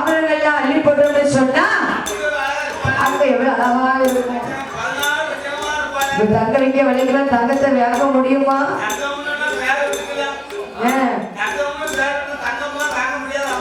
ஆபரணங்கள்லாம் அள்ளி போட்டோம்னு சொன்னா அங்க எவ்வளவு அழகா இருக்கும். தங்க வைக்க விலைக்கெல்லாம் தங்கத்தை வேக முடியுமா?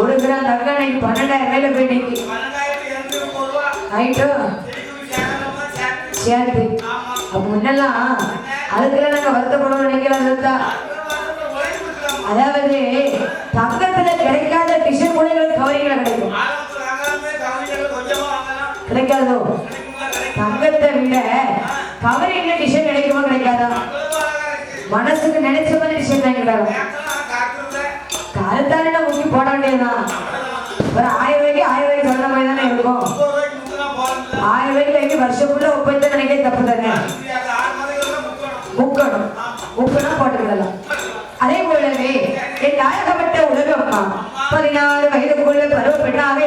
ஒரு கிராம் தங்கம் இன்னைக்கு பன்னெண்டாயிரம் மேல போய் நிக்கி ஆயிட்டோ சேர்த்து. முன்னெல்லாம் அதுக்கெல்லாம் நாங்க வருத்தப்படணும் நினைக்கலாம் அதாவது தங்கத்துல கிடைக்காத டிஷன் கவரிகளை கிடைக்கும் கிடைக்காதோ? தங்கத்தை விட கவரிங்ல டிஷன் கிடைக்குமா கிடைக்காதா? மனசுக்கு நினைச்ச மாதிரி டிஷன் வாங்கிக்கலாம் காலத்தானே ஊக்கி போட வேண்டியதுதான் ஒரு ஆயிரம் ரூபாய்க்கு ஆயிரம் ரூபாய்க்கு சொன்ன மாதிரி தானே இருக்கும். ஆயிரம் ரூபாய்க்கு எங்க வருஷம் ஃபுல்லா ஒப்பந்தம் நினைக்க தப்பு தானே? முக்கணும். முக்கணும் போட்டுக்கிடலாம். அதே போலவே என் நாயகப்பட்ட உலகம்மா பதினாறு வயதுக்குள்ள பருவ பெண்ணாக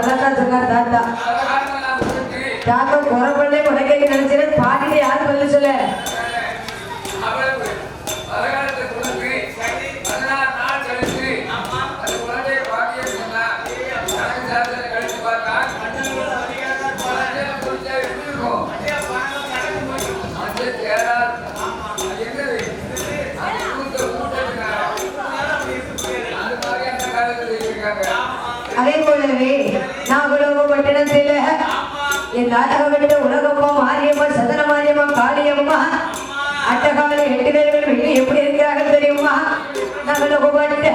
வேலைக்கு அதை தாத்தா தாத்தா குறை பண்ணே நினைச்சேன் பாட்டிட்டு யார் பதில் சொல்ல அதே போலவே நாகலோக பட்டணத்தில் என் நாடகப்பட்ட உலகம்மா மாரியம்மா சதன மாரியம்மா காளியம்மா அட்டகால எட்டு பேர்கள் எப்படி இருக்கிறார்கள் தெரியுமா? நாகலோக பட்டணே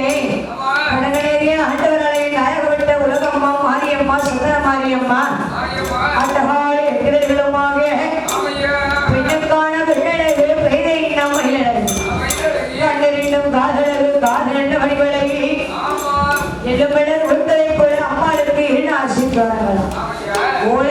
来来来来